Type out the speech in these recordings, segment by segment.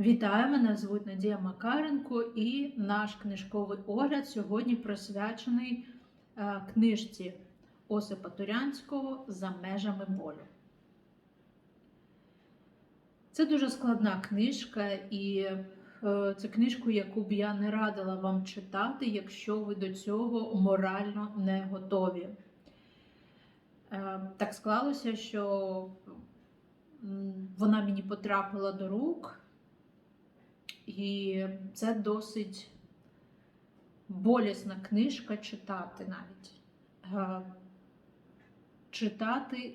Вітаю, мене звуть Надія Макаренко і наш книжковий огляд сьогодні присвячений е, книжці Осипа Турянського За межами болю. Це дуже складна книжка, і е, це книжку, яку б я не радила вам читати, якщо ви до цього морально не готові. Е, Так склалося, що вона мені потрапила до рук. І це досить болісна книжка читати навіть. Е, Читати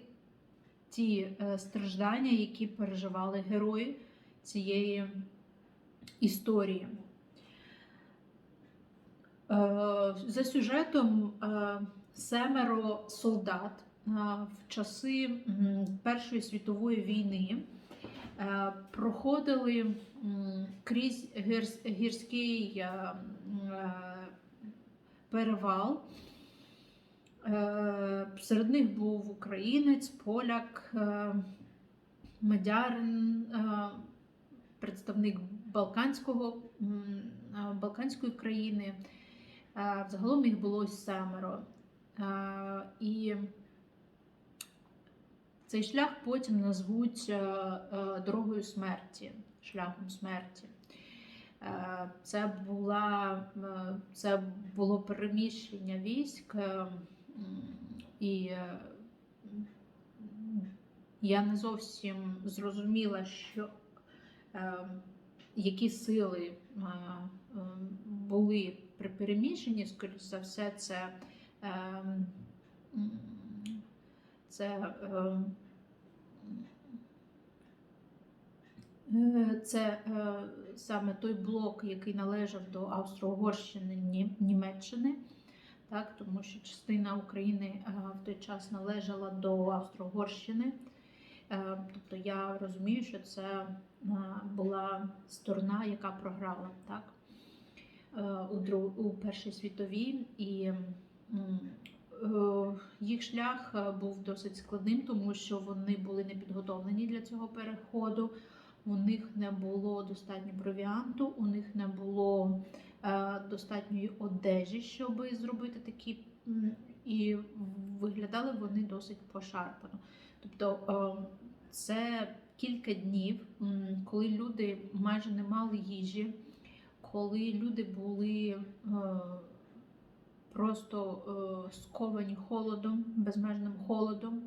ті е, страждання, які переживали герої цієї історії. Е, За сюжетом семеро солдат в часи Першої світової війни проходили крізь гірс- гірський е, е, перевал. Е, Серед них був українець, поляк, е, медярин, е, представник Балканського, е, Балканської країни. Е, Загалом їх було семеро. Е, І цей шлях потім назвуть е, е, дорогою смерті, шляхом смерті. Е, Це, була, це було переміщення військ, і я не зовсім зрозуміла, що, які сили були при переміщенні, скоріш за все, це. це е, е, це е, саме той блок, який належав до Австро-Угорщини Німеччини, так, тому що частина України е, в той час належала до Австро-Угорщини. Е, Тобто я розумію, що це е, була сторона, яка програла так, е, у, Першій світовій. І Е, Їх шлях е, був досить складним, тому що вони були не підготовлені для цього переходу. У них не було достатньо провіанту, у них не було е, достатньої одежі, щоб зробити такі, і виглядали вони досить пошарпано. Тобто е, це кілька днів, коли люди майже не мали їжі, коли люди були. е, просто е, сковані холодом, безмежним холодом.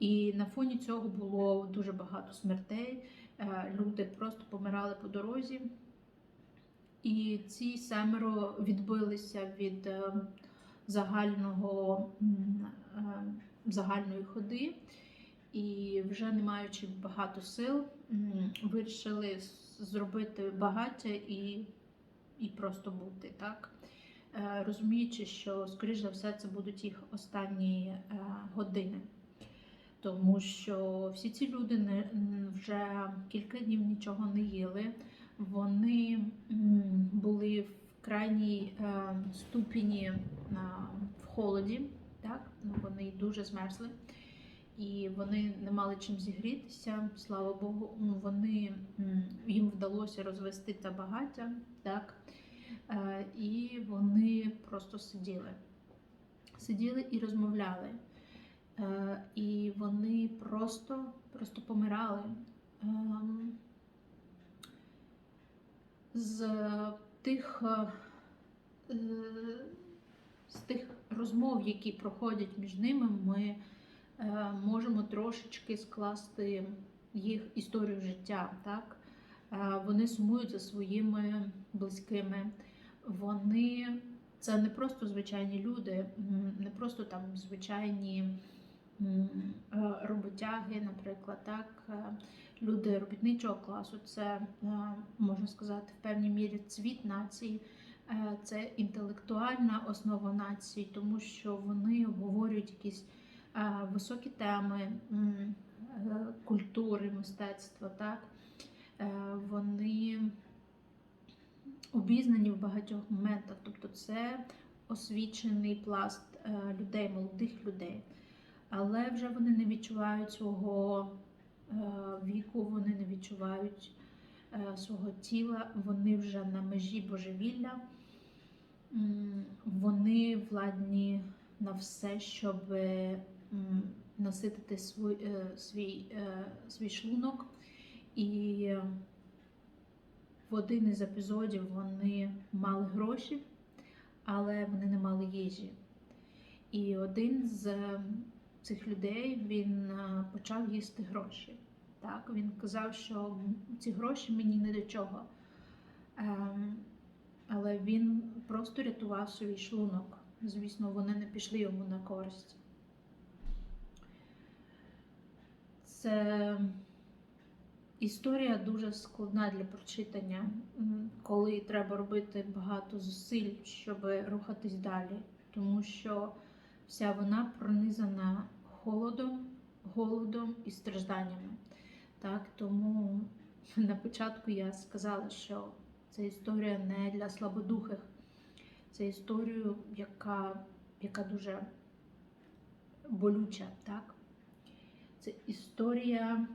І на фоні цього було дуже багато смертей. Е, люди просто помирали по дорозі. І ці семеро відбилися від е, загального, е, загальної ходи. І вже не маючи багато сил, вирішили зробити багаття і, і просто бути так розуміючи, що, скоріш за все, це будуть їх останні години. Тому що всі ці люди не, вже кілька днів нічого не їли, вони були в крайній е, ступені е, в холоді, так? Ну, вони дуже змерзли. І вони не мали чим зігрітися, слава Богу, вони, їм вдалося розвести це багаття, так? Е, і вони просто сиділи. Сиділи і розмовляли. Е, І вони просто, просто помирали. Ем, З тих, е, е, з тих розмов, які проходять між ними, ми можемо трошечки скласти їх історію життя. Так? Вони сумують за своїми близькими. Вони це не просто звичайні люди, не просто там звичайні роботяги, наприклад, так, е, люди робітничого класу. Це е, можна сказати в певній мірі цвіт нації. Е, Це інтелектуальна основа нації, тому що вони обговорюють якісь е, високі теми е, культури, мистецтва. Так? Е, Вони обізнані в багатьох моментах. Тобто це освічений пласт е, людей, молодих людей. Але вже вони не відчувають свого е, віку, вони не відчувають е, свого тіла, вони вже на межі божевілля, вони владні на все, щоб наситити свій, е, свій, е, свій шлунок. І в один із епізодів вони мали гроші, але вони не мали їжі. І один з цих людей він е, почав їсти гроші. Так, він казав, що ці гроші мені не до чого. Ем, але він просто рятував свій шлунок. Звісно, вони не пішли йому на користь. Це історія дуже складна для прочитання, коли треба робити багато зусиль, щоб рухатись далі, тому що вся вона пронизана холодом, голодом і стражданнями. Так, тому на початку я сказала, що це історія не для слабодухих, це історія, яка, яка дуже болюча. Так? Це історія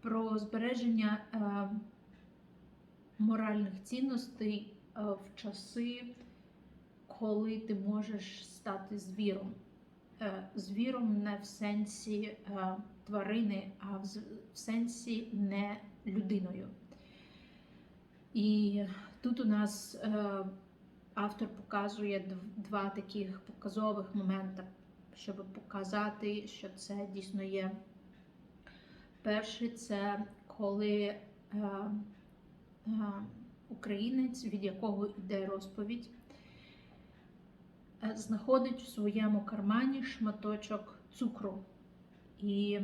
про збереження е, моральних цінностей е, в часи, коли ти можеш стати звіром. Е, звіром не в сенсі е, тварини, а в, сенсі не людиною. І тут у нас е, автор показує два таких показових моменти, щоб показати, що це дійсно є. Перший це коли українець, від якого йде розповідь, знаходить в своєму кармані шматочок цукру. І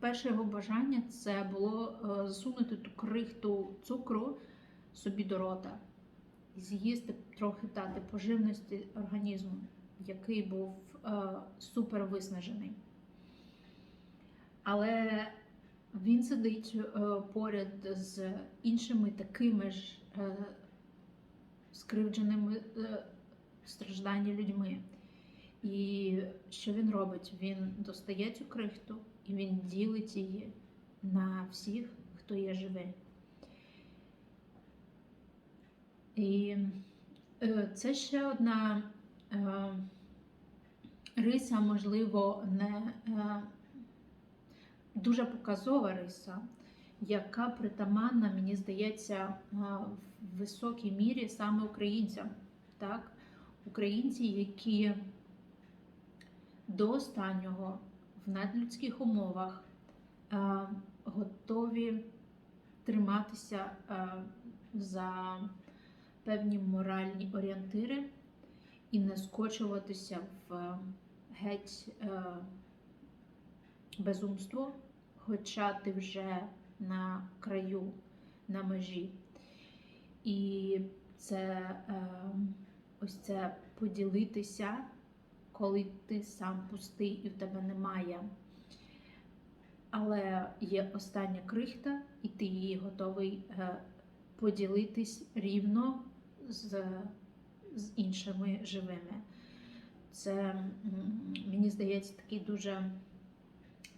перше його бажання це було е, засунути ту крихту цукру собі до рота і з'їсти трохи дати поживності організму, який був е, супер виснажений. Але він сидить е, поряд з іншими такими ж скривдженими стражданні людьми. І що він робить? Він достає цю крихту і він ділить її на всіх, хто є живий. І е, це ще одна е, риса, можливо, не е, дуже показова риса, яка притаманна, мені здається, в високій мірі саме українцям. Так? Українці, які до останнього в надлюдських умовах е, готові триматися е, за певні моральні орієнтири і не скочуватися в геть е, безумство, хоча ти вже на краю, на межі. І це е, ось це поділитися, коли ти сам пустий і в тебе немає. Але є остання крихта, і ти її готовий е, поділитись рівно з, з іншими живими. Це, мені здається, такий дуже,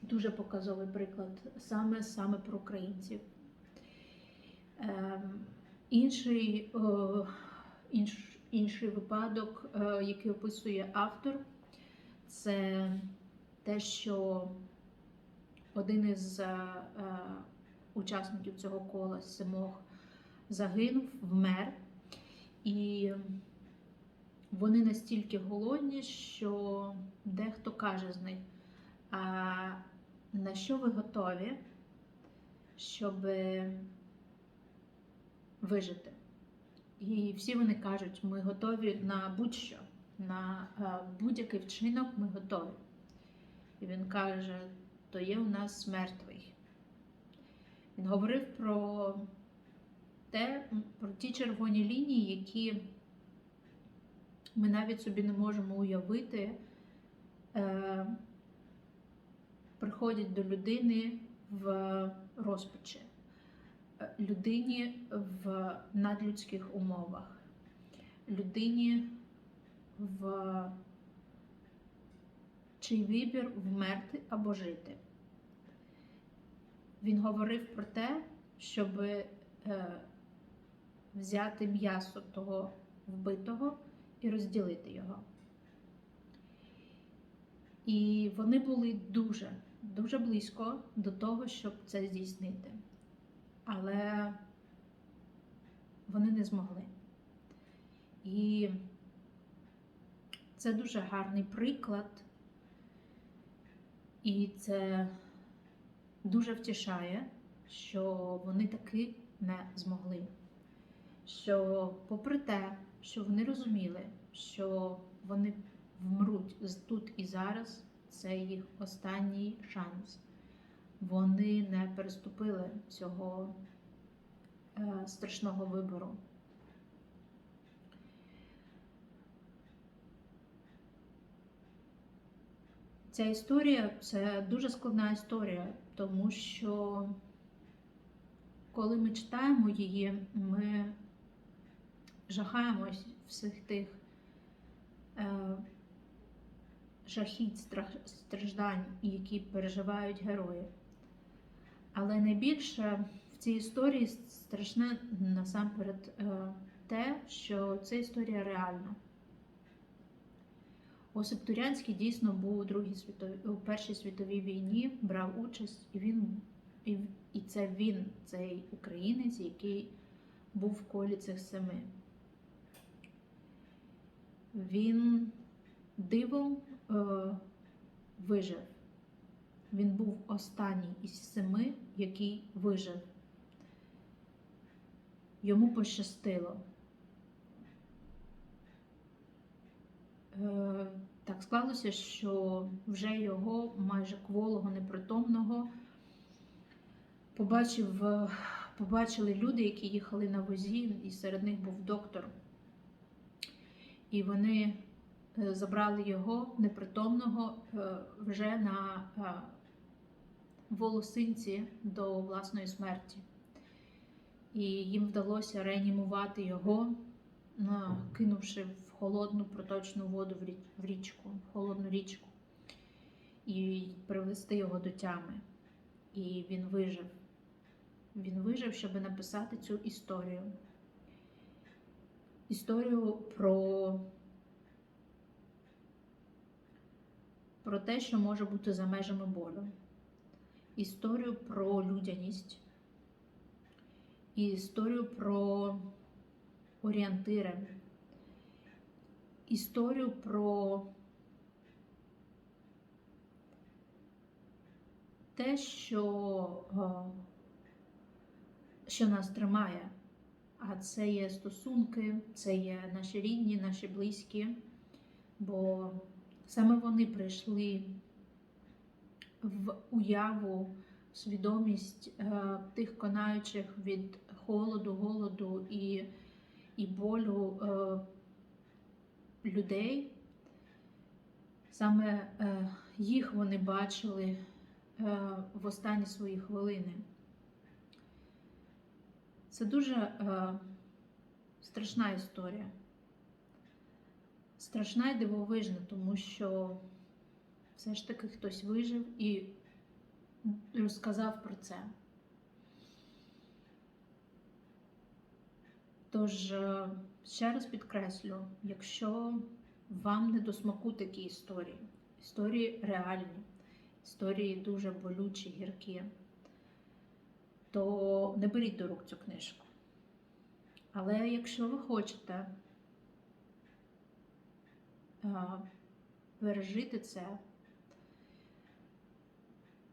дуже показовий приклад саме, саме про українців. Ем, інший, о, інш, інший випадок, е, який описує автор, це те, що один із е, е, учасників цього кола Симох загинув, вмер, і вони настільки голодні, що дехто каже з них, а на що ви готові, щоб вижити? І всі вони кажуть, ми готові на будь-що, на е, будь-який вчинок ми готові. І він каже, то є у нас мертвий. Він говорив про те, про ті червоні лінії, які ми навіть собі не можемо уявити, е, приходять до людини в розпачі, людині в надлюдських умовах, людині в чий вибір вмерти або жити. він говорив про те, щоб е, взяти м'ясо того вбитого і розділити його. І вони були дуже, дуже близько до того, щоб це здійснити. Але вони не змогли. І це дуже гарний приклад, і це дуже втішає, що вони таки не змогли. Що, попри те, що вони розуміли, що вони вмруть тут і зараз, це їх останній шанс. Вони не переступили цього е, страшного вибору. Ця історія це дуже складна історія, тому що коли ми читаємо її, ми жахаємось всіх тих е, жахіть, страждань, які переживають герої. Але найбільше в цій історії страшне насамперед е, те, що ця історія реальна. Осип Турянський дійсно був у Другій світовій у Першій світовій війні, брав участь, і він і, і це він, цей українець, який був в колі цих семи. Він дивом е, вижив. Він був останній із семи, який вижив. Йому пощастило. Е, Так склалося, що вже його майже кволого, непритомного побачив, е, побачили люди, які їхали на возі, і серед них був доктор. І вони е, забрали його непритомного е, вже на волосинці до власної смерті. І їм вдалося реанімувати його, кинувши в холодну проточну воду в річку, в холодну річку, і привести його до тями. І він вижив. Він вижив, щоб написати цю історію. Історію про, про те, що може бути за межами болю. Історію про людяність. Історію про орієнтири. Історію про те, що, е, що нас тримає. А це є стосунки, це є наші рідні, наші близькі, бо саме вони прийшли в уяву, в свідомість е, тих конаючих від холоду, голоду і, і болю е, людей. Саме е, їх вони бачили в останні свої хвилини. Це дуже е, страшна історія. Страшна і дивовижна, тому що все ж таки хтось вижив і розказав про це. Тож, е, ще раз підкреслю, якщо вам не до смаку такі історії, історії реальні, історії дуже болючі, гіркі, то не беріть до рук цю книжку. Але якщо ви хочете пережити це,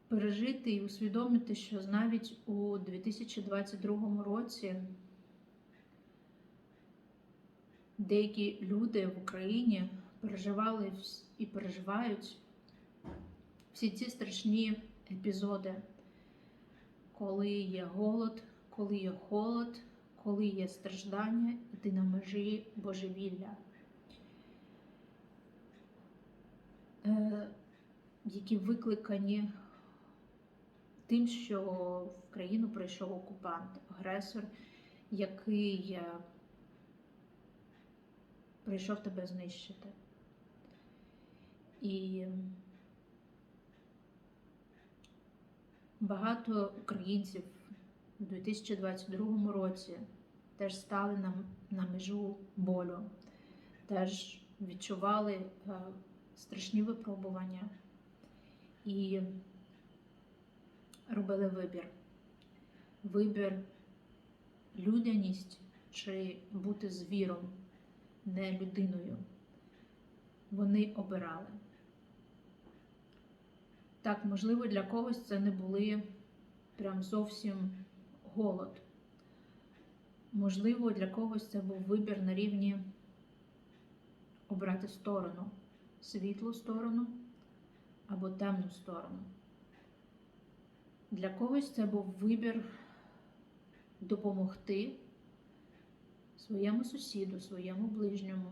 пережити і усвідомити, що навіть у 2022 році деякі люди в Україні переживали і переживають всі ці страшні епізоди, коли є голод, коли є холод, коли є страждання, і ти на межі божевілля, е, які викликані тим, що в країну прийшов окупант, агресор, який е, прийшов тебе знищити. І багато українців у 2022 році теж стали на, на межу болю, теж відчували е, страшні випробування і робили вибір. Вибір людяність чи бути звіром, не людиною. Вони обирали. Так, можливо, для когось це не були прям зовсім голод. Можливо, для когось це був вибір на рівні обрати сторону, світлу сторону або темну сторону. Для когось це був вибір допомогти своєму сусіду, своєму ближньому,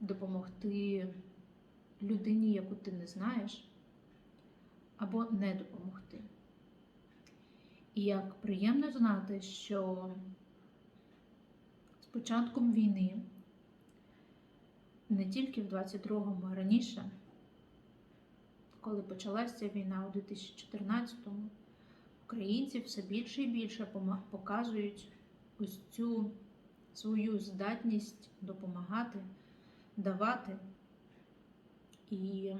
допомогти людині, яку ти не знаєш, або не допомогти. І як приємно знати, що з початком війни, не тільки в 22-му, а раніше, коли почалася війна у 2014-му, українці все більше і більше показують ось цю свою здатність допомагати, давати і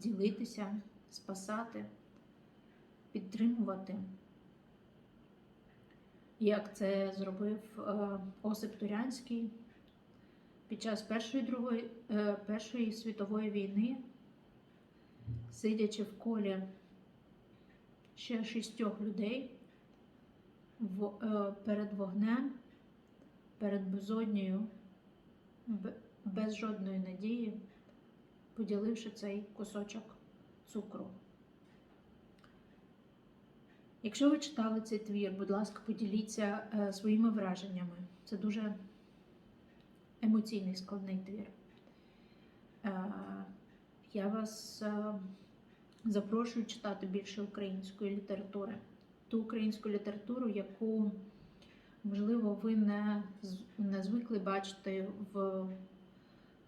ділитися, спасати, підтримувати. Як це зробив е, Осип Турянський під час Першої, Другої, е, Першої світової війни, сидячи в колі ще шістьох людей е, перед вогнем, перед безоднею, без жодної надії, поділивши цей кусочок цукру. Якщо ви читали цей твір, будь ласка, поділіться е, своїми враженнями. Це дуже емоційний складний твір. Я вас е, запрошую читати більше української літератури. Ту українську літературу, яку, можливо, ви не, не звикли бачити в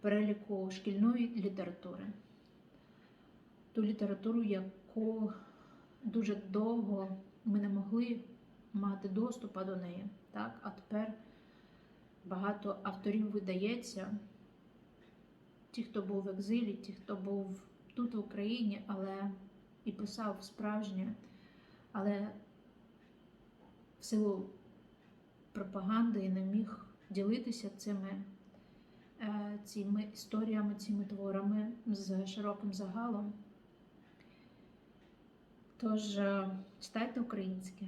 переліку шкільної літератури. Ту літературу, яку дуже довго ми не могли мати доступу до неї. Так? А тепер багато авторів видається, ті, хто був в екзилі, ті, хто був тут в Україні, але і писав справжнє, але в силу пропаганди не міг ділитися цими, е, цими історіями, цими творами з широким загалом. Тож е, читайте українське,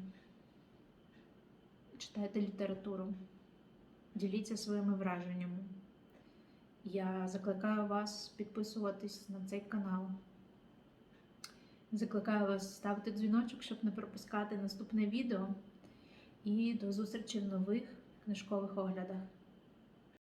читайте літературу, діліться своїми враженнями. Я закликаю вас підписуватись на цей канал. Закликаю вас ставити дзвіночок, щоб не пропускати наступне відео. І до зустрічі в нових книжкових оглядах.